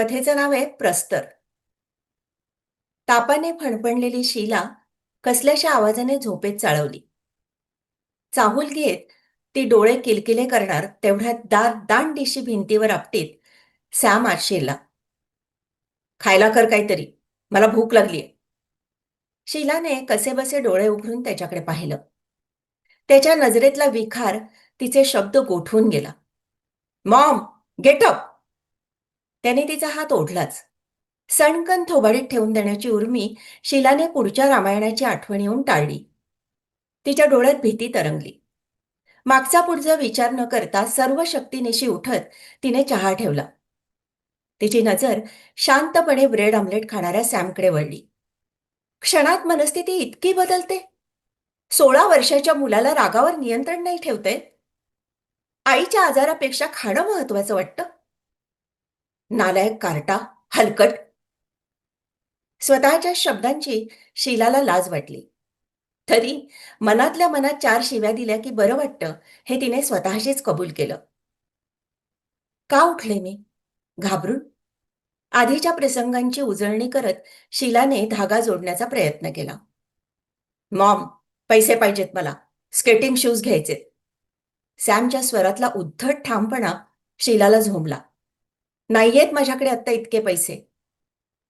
कथेचं नाव आहे प्रस्तर. तापाने फणफणलेली शीला कसल्याशा आवाजाने झोपेत चाळवली. चाहूल घेत ती डोळे किलकिले करणार तेवढ्यात दार दान दिशी भिंतीवर आपटीत सॅम आत शिरला खायला कर काहीतरी मला भूक लागलीय. शिलाने कसेबसे डोळे उघडून त्याच्याकडे पाहिलं. त्याच्या नजरेतला विखार तिचे शब्द गोठवून गेला. Mom get up. त्याने तिचा हात ओढलाच. सणकन थोबाडीत ठेवून देण्याची उर्मी शिलाने पुढच्या रामायणाची आठवण येऊन टाळली. तिच्या डोळ्यात भीती तरंगली. मागचा पुढचा विचार न करता सर्व शक्तीनिशी उठत तिने चहा ठेवला. तिची नजर शांतपणे ब्रेड ऑमलेट खाणाऱ्या सॅमकडे वळली. क्षणात मनस्थिती इतकी बदलते? सोळा वर्षाच्या मुलाला रागावर नियंत्रण नाही ठेवते? आईच्या आजारापेक्षा खाणं महत्वाचं वाटतं? नालायक कार्टा हलकट. स्वतःच्या शब्दांची शीलाला लाज वाटली. तरी मनातल्या मनात चार शिव्या दिल्या की बरं वाटतं हे तिने स्वतःशीच कबूल केलं. का उठले मी? घाबरून? आधीच्या प्रसंगांची उजळणी करत शीलाने धागा जोडण्याचा प्रयत्न केला. मॉम पैसे पाहिजेत मला. स्केटिंग शूज घ्यायचे. सॅमच्या स्वरातला उद्धट ठामपणा शीलाला झोंबला. नाहीयेत माझ्याकडे आत्ता इतके पैसे.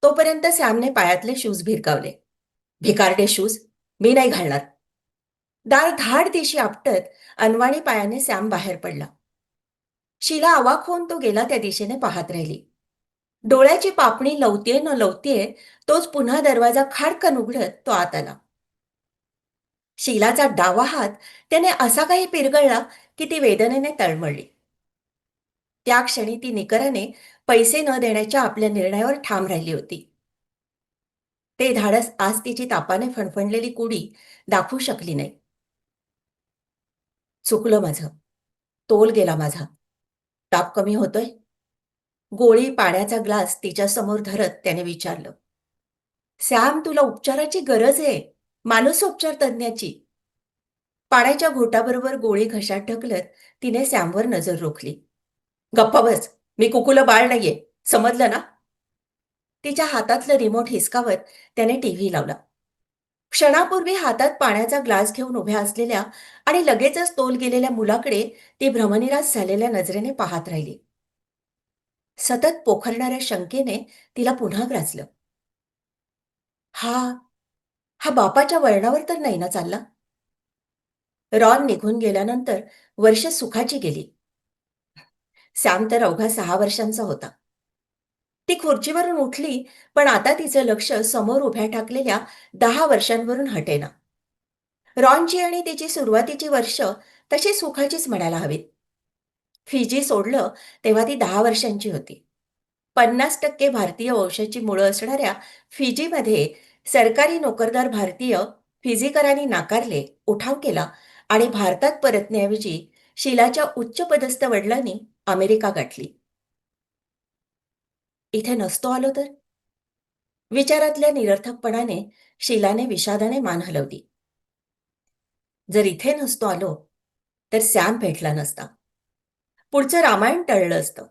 तोपर्यंत सॅमने पायातले शूज भिरकावले. भिकारडे शूज मी नाही घालणार. दार धाड दिशी आपटत अनवाणी पायाने सॅम बाहेर पडला. शिला आवाक होऊन तो गेला त्या दिशेने पाहत राहिली. डोळ्याची पापणी लवतीये न लवतीये तोच पुन्हा दरवाजा खाडकन उघडत तो आत आला. शिलाचा डावा हात त्याने असा काही पिरगळला की ती वेदनेने तळमळली. त्या क्षणी ती निकराने पैसे न देण्याच्या आपल्या निर्णयावर ठाम राहिली होती. ते धाडस आज तिची तापाने फणफणलेली कुडी दाखवू शकली नाही. चुकलं माझं. तोल गेला माझा. ताप कमी होतोय. गोळी पाण्याचा ग्लास तिच्या समोर धरत त्याने विचारलं. सॅम तुला उपचाराची गरज आहे. मानसोपचार तज्ज्ञाची. पाण्याच्या घोटाबरोबर गोळी घशात ढकलत तिने सॅमवर नजर रोखली. गप्पा बस. मी कुकुलं बाळ नाहीये. समजलं ना? तिच्या हातातलं रिमोट हिसकावत त्याने टीव्ही लावला. क्षणापूर्वी हातात पाण्याचा ग्लास घेऊन उभ्या असलेल्या आणि लगेचच तोल गेलेल्या मुलाकडे ती भ्रमनिरास झालेल्या नजरेने पाहत राहिली. सतत पोखरणाऱ्या शंकेने तिला पुन्हा ग्रासलं. हा हा बापाच्या वळणावर तर नाही ना चालला? रॉन निघून गेल्यानंतर वर्ष सुखाची गेली. सॅम तर अवघा सहा वर्षांचा होता. ती खुर्चीवरून उठली पण आता तिचं लक्ष समोर उभ्या टाकलेल्या दहा वर्षांवरून हटेना. रॉनची आणि तिची सुरुवातीची वर्ष तशी सुखाचीच म्हणायला हवीत. फिजी सोडलं तेव्हा ती दहा वर्षांची होती. पन्नास टक्के भारतीय वंशाची मुळं असणाऱ्या फिजीमध्ये सरकारी नोकरदार भारतीय फिजिकरांनी नाकारले उठाव केला आणि भारतात परतण्याऐवजी शीलाच्या उच्चपदस्थ वडिलांनी अमेरिका गाठली. इथे नसतो आलो तर? विचारातल्या निरर्थकपणाने शीलाने विषादाने मान हलवली. जर इथे नसतो आलो तर सॅम भेटला नसता. पुढचं रामायण टळलं असतं.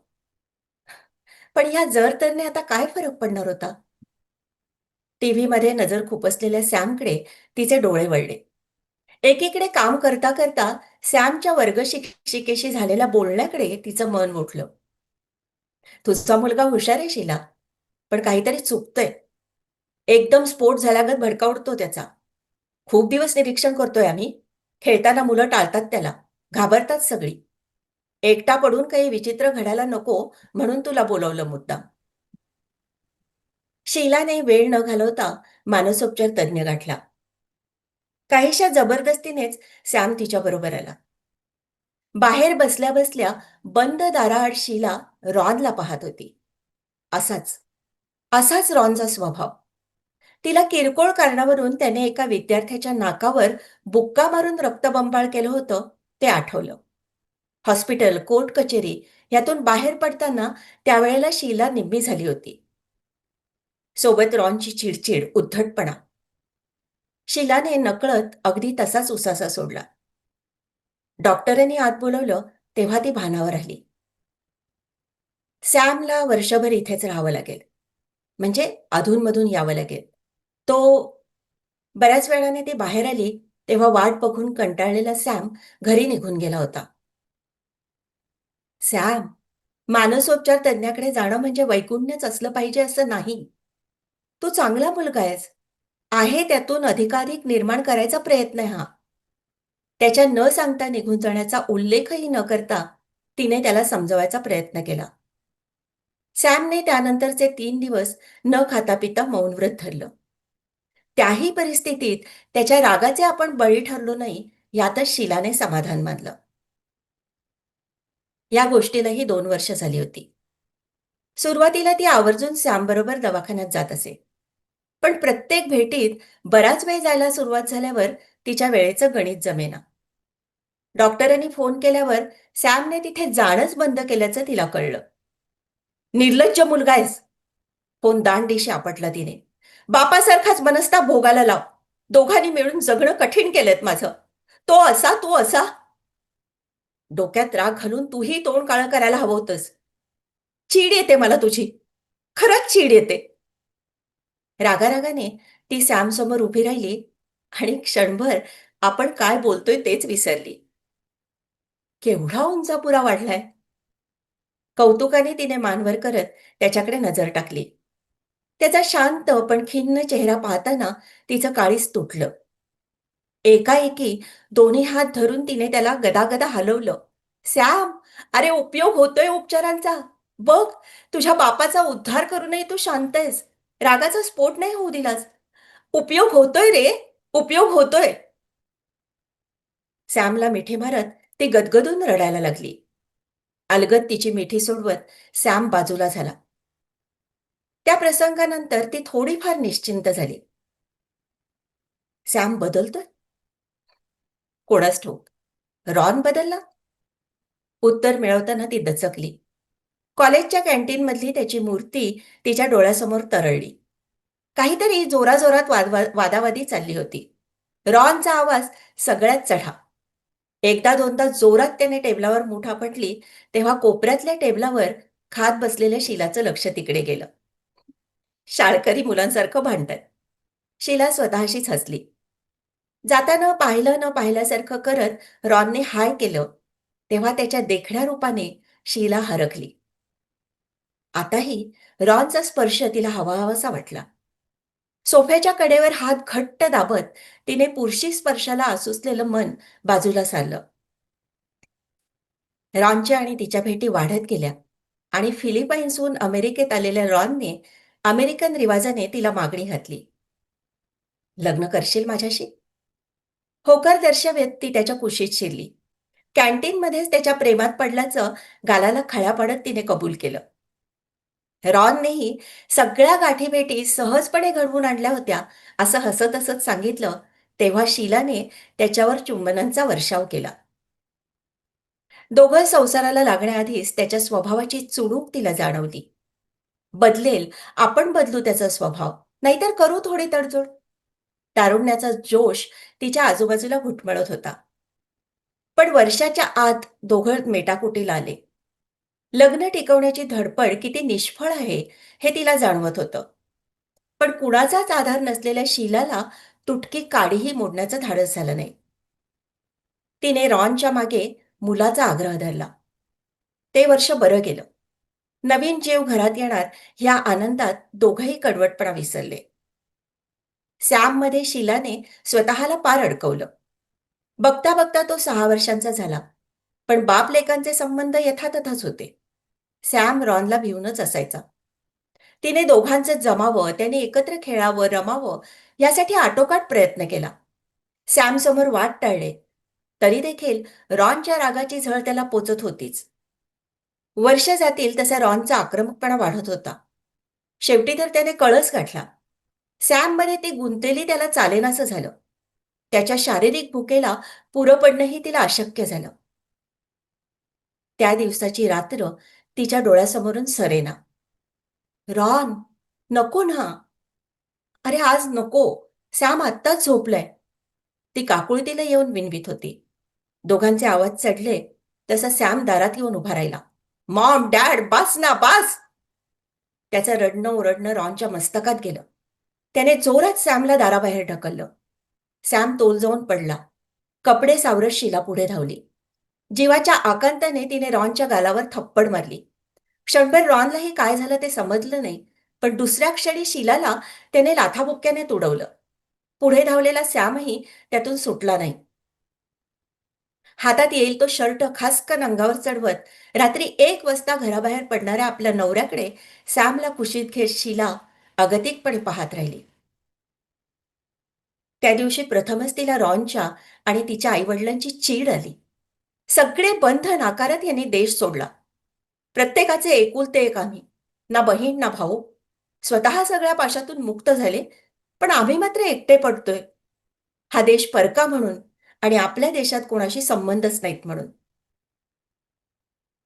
पण ह्या जर तरने आता काय फरक पडणार होता? टीव्हीमध्ये नजर खुपसलेल्या सॅमकडे तिचे डोळे वळले. एकीकडे काम करता करता सॅमच्या वर्ग शिक्षिकेशी झालेल्या बोलण्याकडे तिचं मन उठलं. तुझा मुलगा हुशार आहे शिला. पण काहीतरी चुकतंय. एकदम स्फोट झाल्यागत भडकावडतो त्याचा. खूप दिवस निरीक्षण करतोय आम्ही. खेळताना मुलं टाळतात त्याला. घाबरतात सगळी. एकटा पडून काही विचित्र घडायला नको म्हणून तुला बोलवलं मुद्दाम. शीलाने वेळ न घालवता मानसोपचार तज्ज्ञ गाठला. काहीशा जबरदस्तीनेच सॅम तिच्या बरोबर आला. बाहेर बसल्या बसल्या बंद दाराआड शीला रॉनला पाहत होती. असाच असाच रॉनचा स्वभाव. तिला किरकोळ कारणावरून त्याने एका विद्यार्थ्याच्या नाकावर बुक्का मारून रक्तबंबाळ केलं होतं ते आठवलं. हॉस्पिटल कोर्ट कचेरी यातून बाहेर पडताना त्यावेळेला शीला निम्मी झाली होती. सोबत रॉनची चिडचिड उद्धटपणा. शिलाने नकळत अगदी तसाच उसासा सोडला. डॉक्टरांनी आत बोलवलं तेव्हा ती भानावर आली सॅमला वर्षभर इथेच राहावं लागेल. म्हणजे अधूनमधून यावं लागेल. तो बऱ्याच वेळाने ती बाहेर आली तेव्हा वाट बघून कंटाळलेला सॅम घरी निघून गेला होता. सॅम मानसोपचार तज्ञाकडे जाणं म्हणजे वैकुण्यच असलं पाहिजे असं नाही. तू चांगला मुलगा आहेस. आहे त्यातून अधिकाधिक निर्माण करायचा प्रयत्न आहे हा. त्याच्या न सांगता निघून जाण्याचा उल्लेखही न करता तिने त्याला समजवायचा प्रयत्न केला. सॅमने त्यानंतरचे तीन दिवस न खाता पिता मौन व्रत धरलं. त्याही परिस्थितीत त्याच्या रागाचे आपण बळी ठरलो नाही यातच शिलाने समाधान मानलं. या गोष्टीलाही दोन वर्ष झाली होती. सुरुवातीला ती आवर्जून सॅमबरोबर दवाखान्यात जात असे. पण प्रत्येक भेटीत बराच वेळ जायला सुरुवात झाल्यावर तिच्या वेळेचं गणित जमेना. डॉक्टरांनी फोन केल्यावर सॅमने तिथे जाणंच बंद केल्याचं तिला कळलं. निर्लज्ज मुलगा आहेस. फोन दांडीशी आपटला तिने. बापासारखाच मनस्ताप भोगायला लाव. दोघांनी मिळून जगणं कठीण केलंत माझं. तो असा तू असा. डोक्यात राग घालून तूही तोंड काळं करायला हवं होतंस. चीड येते मला तुझी. खरंच चीड येते. रागारागाने ती सॅम समोर उभी राहिली आणि क्षणभर आपण काय बोलतोय तेच विसरली. केवढा उंचापुरा वाढलाय. कौतुकाने तिने मानवर करत त्याच्याकडे नजर टाकली. त्याचा शांत पण खिन्न चेहरा पाहताना तिचं काळीच तुटलं. एकाएकी दोन्ही हात धरून तिने त्याला गदागदा हलवलं. सॅम अरे उपयोग होतोय उपचारांचा. बघ तुझ्या बापाचा उद्धार करूनही तू शांत आहेस. रागाचा स्फोट नाही होऊ दिलास उपयोग होतोय रे उपयोग होतोय. सॅमला मिठी मारत ती गदगदून रडायला लागली. अलगद तिची मिठी सोडवत सॅम बाजूला झाला. त्या प्रसंगानंतर ती थोडीफार निश्चिंत झाली. सॅम बदलतोय? कोणास ठोक रॉन बदलला? उत्तर मिळवताना ती दचकली. कॉलेजच्या कॅन्टीनमधली त्याची मूर्ती तिच्या डोळ्यासमोर तरळली. काहीतरी जोराजोरात वादवा वादावादी चालली होती. रॉनचा आवाज सगळ्यात चढा. एकदा दोनदा जोरात त्याने टेबलावर मुठा पटली तेव्हा कोपऱ्यातल्या टेबलावर खात बसलेल्या शिलाचं लक्ष तिकडे गेलं. शाळकरी मुलांसारखं भांडतात शिला स्वतःशीच हसली. जाताना पाहिलं न पाहिल्यासारखं करत रॉनने हाय केलं. तेव्हा त्याच्या देखण्या रूपाने शिला हरखली. आताही रॉनचा स्पर्श तिला हवाहवासा वाटला. सोफ्याच्या कडेवर हात घट्ट दाबत तिने पुरुषी स्पर्शाला आसुसलेलं मन बाजूला सारलं. रॉनच्या आणि तिच्या भेटी वाढत गेल्या आणि फिलिपाईन्सहून अमेरिकेत आलेल्या रॉनने अमेरिकन रिवाजाने तिला मागणी घातली. लग्न करशील माझ्याशी? होकार दर्शवेत ती त्याच्या कुशीत शिरली. कॅन्टीनमध्येच त्याच्या प्रेमात पडल्याचं गालाला खळ्या पडत तिने कबूल केलं. रॉननेही सगळ्या गाठीभेटी सहजपणे घडवून आणल्या होत्या असं हसत हसत सांगितलं तेव्हा शीलाने त्याच्यावर चुंबनांचा वर्षाव केला. दोघं संसाराला लागण्याआधीच त्याच्या स्वभावाची चुणूक तिला जाणवली. बदलेल आपण बदलू त्याचा स्वभाव नाहीतर करू थोडी तडजोड. तारुण्याचा जोश तिच्या आजूबाजूला घुटमळत होता. पण वर्षाच्या आत दोघं मेटाकुटीला आले. लग्न टिकवण्याची धडपड किती निष्फळ आहे हे तिला जाणवत होतं. पण कुणाचाच आधार नसलेल्या शीलाला तुटकी काडीही मोडण्याचं धाडस झालं नाही. तिने रॉनच्या मागे मुलाचा आग्रह धरला. ते वर्ष बरं गेलं. नवीन जीव घरात येणार ह्या आनंदात दोघंही कडवटपणा विसरले. सॅममध्ये शिलाने स्वतःला पार अडकवलं. बघता बघता तो सहा वर्षांचा झाला. पण बाप लेकांचे संबंध यथातथाच होते. सॅम रॉनला भिवूनच असायचा. तिने दोघांचं जमावं त्याने एकत्र खेळावं रमावं यासाठी आटोकाट प्रयत्न केला. सॅम समोर वाट टाळले. तरी देखील रॉनच्या रागाची झळ त्याला पोचत होतीच. वर्ष जातील तसा रॉनचा आक्रमकपणा वाढत होता. शेवटी तर त्याने कळस गाठला. सॅममध्ये ती गुंतलेली त्याला चालेनासं झालं. त्याच्या शारीरिक भुकेला पुरं पडणंही तिला अशक्य झालं. त्या दिवसाची रात्र तिच्या डोळ्यासमोरून सरेना. रॉन नको ना. अरे आज नको. सॅम आत्ताच झोपलाय. ती काकुळतीला येऊन विनवित होती. दोघांचे आवाज चढले तसा सॅम दारात येऊन उभा राहिला. मॉम डॅड बस ना बस! त्याचं रडणं ओरडणं रॉनच्या मस्तकात गेलं. त्याने जोरात सॅमला दाराबाहेर ढकललं. सॅम तोल जाऊन पडला. कपडे सावरत शिला पुढे धावली. जीवाच्या आकांताने तिने रॉनच्या गालावर थप्पड मारली. क्षणभर रॉनला हे काय झालं ते समजलं नाही पण दुसऱ्या क्षणी शिलाला त्याने लाथाबुक्क्याने तुडवलं. पुढे धावलेला सॅमही त्यातून सुटला नाही. हातात येईल तो शर्ट खासकन अंगावर चढवत रात्री एक वाजता घराबाहेर पडणाऱ्या आपल्या नवऱ्याकडे सॅमला कुशीत घेत शिला अगतिकपणे पाहत राहिली. त्या दिवशी प्रथमच तिला रॉनच्या आणि तिच्या आईवडिलांची चीड आली. सगळे बंध नाकारत यांनी देश सोडला. प्रत्येकाचे एकुलते एक आम्ही. ना बहीण ना भाऊ. स्वतः सगळ्या पाशातून मुक्त झाले पण आम्ही मात्र एकटे पडतोय. हा देश परका म्हणून आणि आपल्या देशात कोणाशी संबंधच नाहीत म्हणून.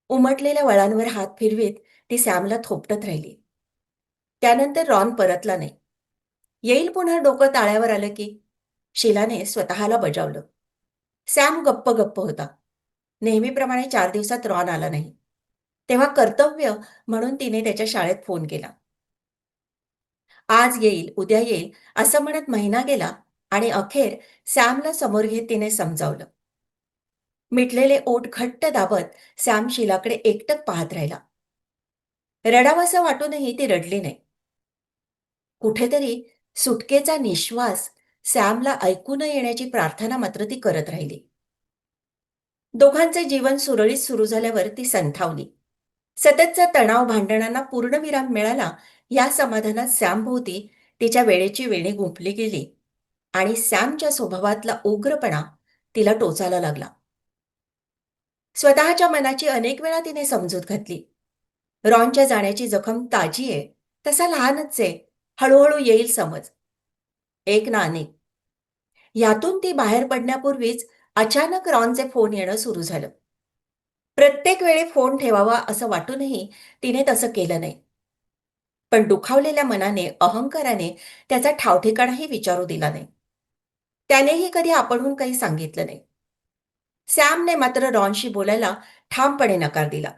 उमटलेल्या वळांवर हात फिरवीत ती सॅमला थोपटत राहिली. त्यानंतर रॉन परतला नाही. येईल पुन्हा डोकं ताळ्यावर आलं की शिलाने स्वतःला बजावलं. सॅम गप्प गप्प होता. नेहमीप्रमाणे चार दिवसात रॉन आला नाही. तेव्हा कर्तव्य म्हणून तिने त्याच्या शाळेत फोन केला. आज येईल उद्या येईल असं म्हणत महिना गेला आणि अखेर सॅमला समोर घेत तिने समजावलं. मिटलेले ओठ घट्ट दाबत सॅम शिलाकडे एकटक पाहत राहिला. रडावंसं वाटूनही ती रडली नाही. कुठेतरी सुटकेचा निश्वास सॅमला ऐकू न येण्याची प्रार्थना मात्र ती करत राहिली. दोघांचे जीवन सुरळीत सुरू झाल्यावर ती संथावली. सततचा तणाव भांडणांना पूर्णविराम मिळाला या समाधानात सॅमभोवती तिच्या वेळेची वेणी गुंफली गेली आणि सॅमच्या स्वभावातला उग्रपणा तिला टोचायला लागला. स्वतःच्या मनाची अनेक वेळा तिने समजूत घातली. रॉनच्या जाण्याची जखम ताजी आहे तसा लहानच आहे हळूहळू येईल समज. एक ना अनेक. यातून ती बाहेर पडण्यापूर्वीच अचानक रॉनचे फोन येणं सुरू झालं. प्रत्येक वेळी फोन ठेवावा असं वाटूनही तिने तसं केलं नाही. पण दुखावलेल्या मनाने अहंकाराने त्याचा ठावठिकाणाही विचारू दिला नाही. त्यानेही कधी आपणहून काही सांगितलं नाही. सॅमने मात्र रॉनशी बोलायला ठामपणे नकार दिला.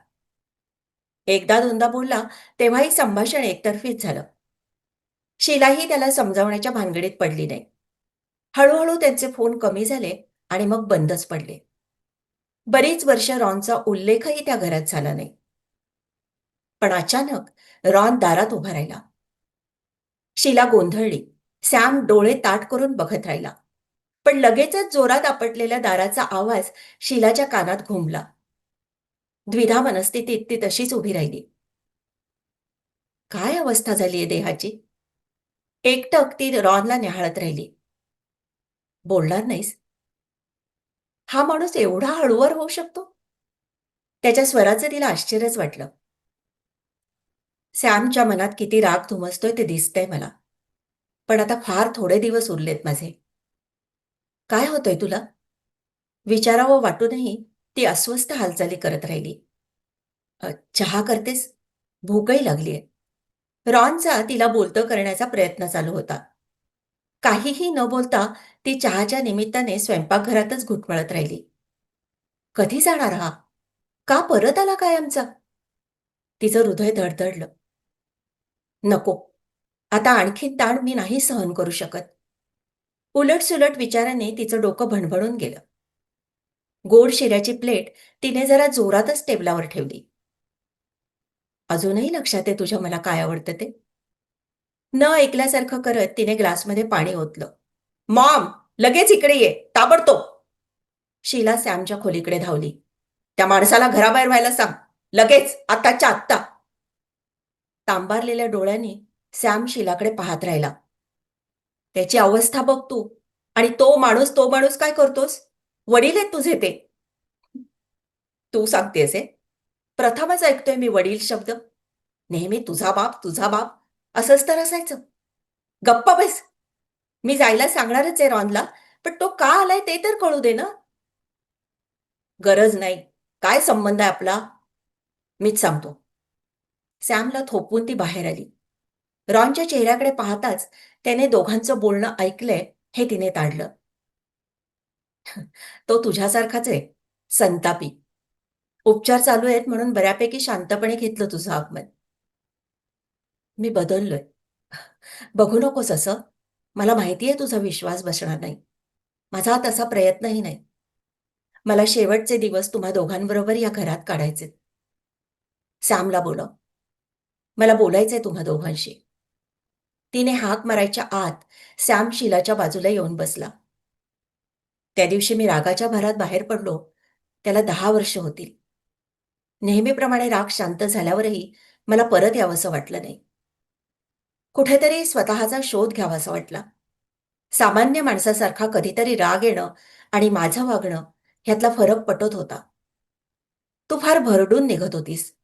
एकदा दोनदा बोलला तेव्हाही संभाषण एकतर्फीच झालं. शिलाही त्याला समजावण्याच्या भानगडीत पडली नाही. हळूहळू त्यांचे फोन कमी झाले आणि मग बंदच पडले. बरीच वर्ष रॉनचा उल्लेखही त्या घरात झाला नाही. पण अचानक रॉन दारात उभा राहिला. शिला गोंधळली. सॅम डोळे ताट करून बघत राहिला. पण लगेचच जोरात आपटलेल्या दाराचा आवाज शिलाच्या कानात घुमला. द्विधा मनस्थितीत ती तशीच उभी राहिली. काय अवस्था झालीये देहाची? एकटक ती रॉनला निहाळत राहिली. बोलणार नाहीस? हा माणूस एवढा हळूवार होऊ शकतो? त्याच्या स्वराचं तिला आश्चर्यच वाटलं. सॅमच्या मनात किती राग धुमसतोय ते दिसतंय मला. पण आता फार थोडे दिवस उरलेत माझे. काय होतंय तुला? विचारावं वाटूनही ती अस्वस्थ हालचाली करत राहिली. चहा करतेस? भूकही लागलीय. रॉनचा तिला बोलतं करण्याचा प्रयत्न चालू होता. काहीही न बोलता ती चहाच्या निमित्ताने स्वयंपाकघरातच घुटमळत राहिली. कधी जाणार हा? का परत आला काय आमचा? तिचं हृदय धडधडलं. नको. आता आणखी ताण मी नाही सहन करू शकत. उलटसुलट विचाराने तिचं डोकं भणभणून गेलं. गोड शिऱ्याची प्लेट तिने जरा जोरातच टेबलावर ठेवली. अजूनही लक्षात आहे तुझ्या मला काय आवडतं ते? न ऐकल्यासारखं करत तिने ग्लासमध्ये पाणी ओतलं. मॉम लगेच इकडे ये. ताबडतोब. शीला सॅमच्या खोलीकडे धावली. त्या माणसाला घराबाहेर व्हायला सांग. लगेच. आत्ताच्या आत्ता. तांबारलेल्या डोळ्यांनी सॅम शिलाकडे पाहत राहिला. त्याची अवस्था बघ तू. आणि तो माणूस तो माणूस काय करतोस? वडील आहेत तुझे ते. तू सांगतेस हे? प्रथमच ऐकतोय मी वडील शब्द. नेहमी तुझा बाप तुझा बाप असंच तर असायचं. गप्पा बस. मी जायला सांगणारच आहे रॉनला पण तो का आलाय ते तर कळू दे ना. गरज नाही. काय संबंध आहे आपला? मीच सांगतो. सॅमला थोपवून ती बाहेर आली. रॉनच्या चेहऱ्याकडे पाहताच त्याने दोघांचं बोलणं ऐकलंय हे तिने ताडलं. तो तुझ्यासारखाच आहे संतापी. उपचार चालू आहेत म्हणून बऱ्यापैकी शांतपणे घेतलं तुझं आगमन. मी बदललोय. बघू नकोस असं. मला माहिती आहे तुझा विश्वास बसणार नाही. माझा तसा प्रयत्नही नाही. मला शेवटचे दिवस तुम्हा दोघांबरोबर या घरात काढायचे सॅमला बोलव. मला बोलायचंय तुम्हा दोघांशी. तिने हाक मारायच्या आत सॅम शिलाच्या बाजूला येऊन बसला. त्या दिवशी मी रागाच्या भरात बाहेर पडलो. त्याला दहा वर्ष होतील. नेहमीप्रमाणे राग शांत झाल्यावरही मला परत यावंसं वाटलं नाही. कुठेतरी स्वतःचा शोध घ्यावासा वाटला. सामान्य माणसासारखा कधीतरी राग येणं आणि माझं वागणं ह्यातला फरक पटत होता. तू फार भरडून निघत होतीस.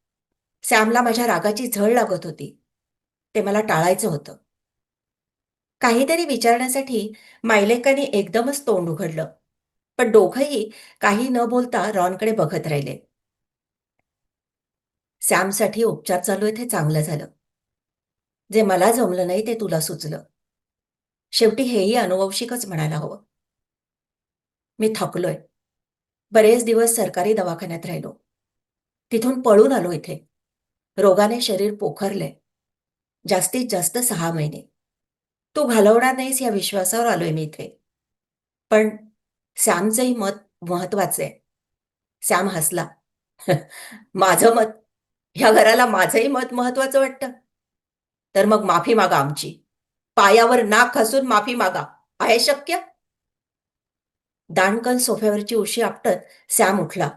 सॅमला माझ्या रागाची झळ लागत होती. ते मला टाळायचं होतं. काहीतरी विचारण्यासाठी मायलेकाने एकदमच तोंड उघडलं. पण दोघंही काही न बोलता रॉनकडे बघत राहिले. सॅमसाठी उपचार चालू आहेत हे चांगलं झालं. जे मला जमलं नाही ते तुला सुचलं. शेवटी हेही अनुवंशिकच म्हणायला हवं. मी थकलोय. बरेच दिवस सरकारी दवाखान्यात राहिलो. तिथून पळून आलो इथे. रोगाने शरीर पोखरले. जास्तीत जास्त सहा महिने. तू घालवणार नाहीस या विश्वासावर आलोय मी इथे. पण सॅमचंही मत महत्वाचं आहे सॅम हसला. माझं मत? ह्या घराला माझंही मत महत्वाचं वाटतं? तर मग माफी मागा आमची. पायावर नाक खसून माफी मागा. आहे शक्य? दाणकन सोफ्यावरची उशी आपटत सॅम उठला.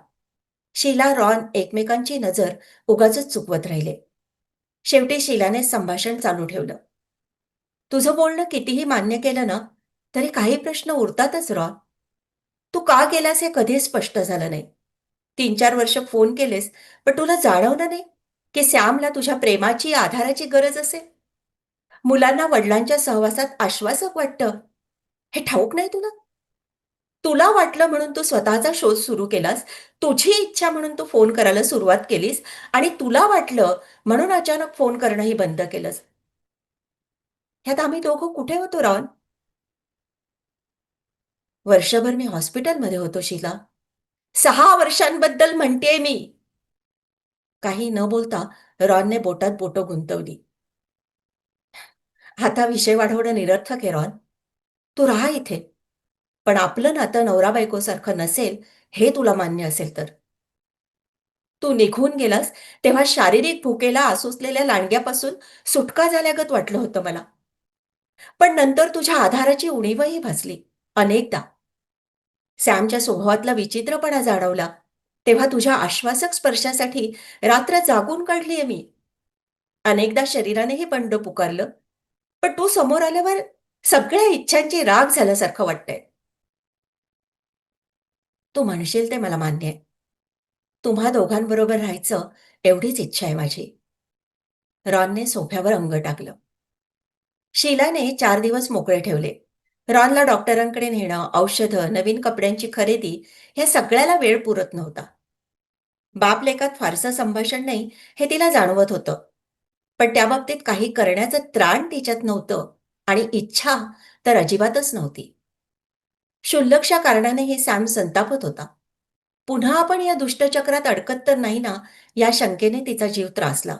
शीला रॉन एकमेकांची नजर उगाच चुकवत राहिले. शेवटी शीलाने संभाषण चालू ठेवलं. तुझं बोलणं कितीही मान्य केलं ना तरी काही प्रश्न उरतातच रॉन. तू का गेलास हे कधीच स्पष्ट झालं नाही. तीन चार वर्ष फोन केलेस पण तुला जाणवलं नाही. की सॅमला तुझ्या प्रेमाची आधाराची गरज असेल? मुलांना वडिलांच्या सहवासात आश्वासक वाटतं. हे ठाऊक नाही तुला? तुला वाटलं म्हणून तू स्वतःचा शोध सुरू केलास तुझी इच्छा म्हणून तू फोन करायला सुरुवात केलीस आणि तुला वाटलं म्हणून अचानक फोन करणंही बंद केलंस. ह्यात आम्ही दोघं कुठे होतो रॉन? वर्षभर मी हॉस्पिटलमध्ये होतो शिला. सहा वर्षांबद्दल म्हणतेय मी. काही न बोलता रॉनने बोटात बोटं गुंतवली. आता विषय वाढवणं निरर्थक आहे रॉन. तू राहा इथे. पण आपलं नातं नवरा बायकोसारखं नसेल हे तुला मान्य असेल तर. तू निघून गेलास तेव्हा शारीरिक भुकेला आसुसलेल्या लांडग्यापासून सुटका झाल्यागत वाटलं होतं मला. पण नंतर तुझ्या आधाराची उणीवही भासली अनेकदा. सॅमच्या स्वभावातला विचित्रपणा जाणवला. तेव्हा तुझ्या आश्वासक स्पर्शासाठी रात्र जागून काढलीये मी. अनेकदा शरीरानेही बंड पुकारलं पण तू समोर आल्यावर सगळ्या इच्छांची राग झाल्यासारखं वाटतंय. तू म्हणशील ते मला मान्य आहे. तुम्हा दोघांबरोबर राहायचं एवढीच इच्छा आहे माझी. रॉनने सोफ्यावर अंग टाकलं. शीलाने चार दिवस मोकळे ठेवले. रॉनला डॉक्टरांकडे नेणं औषधं नवीन कपड्यांची खरेदी ह्या सगळ्याला वेळ पुरत नव्हता. बाप लेखात फारसं संभाषण नाही हे तिला जाणवत होतं. पण त्या बाबतीत काही करण्याचं त्राण तिच्यात नव्हतं आणि इच्छा तर अजिबातच नव्हती. क्षुल्लक्ष्या कारणाने हे सॅम संतापत होता. पुन्हा आपण या दुष्टचक्रात अडकत तर नाही ना या शंकेने तिचा जीव त्रासला.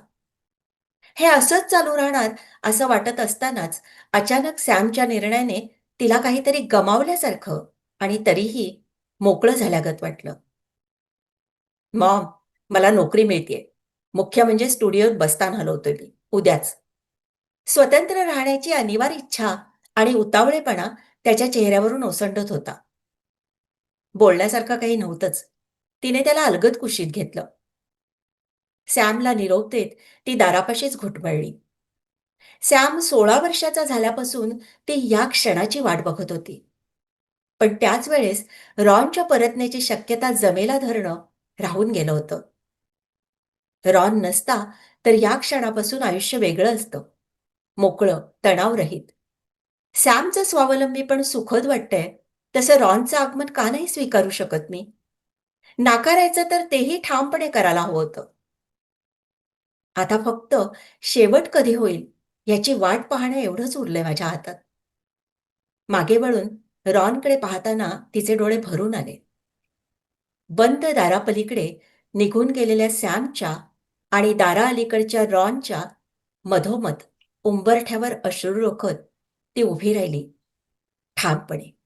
हे असंच चालू राहणार असं वाटत असतानाच अचानक सॅमच्या निर्णयाने तिला काहीतरी गमावल्यासारखं आणि तरीही मोकळं झाल्यागत वाटलं. मॉम मला नोकरी मिळतेय. मुख्य म्हणजे स्टुडिओत बसताना हलवतोय मी. उद्याच. स्वतंत्र राहण्याची अनिवार्य इच्छा आणि उतावळेपणा त्याच्या चेहऱ्यावरून ओसंडत होता. बोलण्यासारखं काही नव्हतंच. तिने त्याला अलगद कुशीत घेतलं. सॅमला निरोप देत ती दारापाशीच घुटमळली. सॅम सोळा वर्षाचा झाल्यापासून ती या क्षणाची वाट बघत होती. पण त्याच वेळेस रॉनच्या परतण्याची शक्यता जमेला धरणं राहून गेलं होतं. रॉन नसता तर या क्षणापासून आयुष्य वेगळं असतं. मोकळं तणावरहित. सॅमचं स्वावलंबी पण सुखद वाटतंय तसं रॉनचं आगमन का नाही स्वीकारू शकत मी? नाकारायचं तर तेही ठामपणे करायला हवं होतं. आता फक्त शेवट कधी होईल? याची वाट पाहणं एवढंच उरलंय माझ्या हातात. मागे वळून रॉनकडे पाहताना तिचे डोळे भरून आले. बंद दारापलीकडे निघून गेलेल्या सॅमच्या आणि दारा अलीकडच्या रॉनच्या मधोमध उंबरठ्यावर अश्रू रोखत ती उभी राहिली. ठामपणे.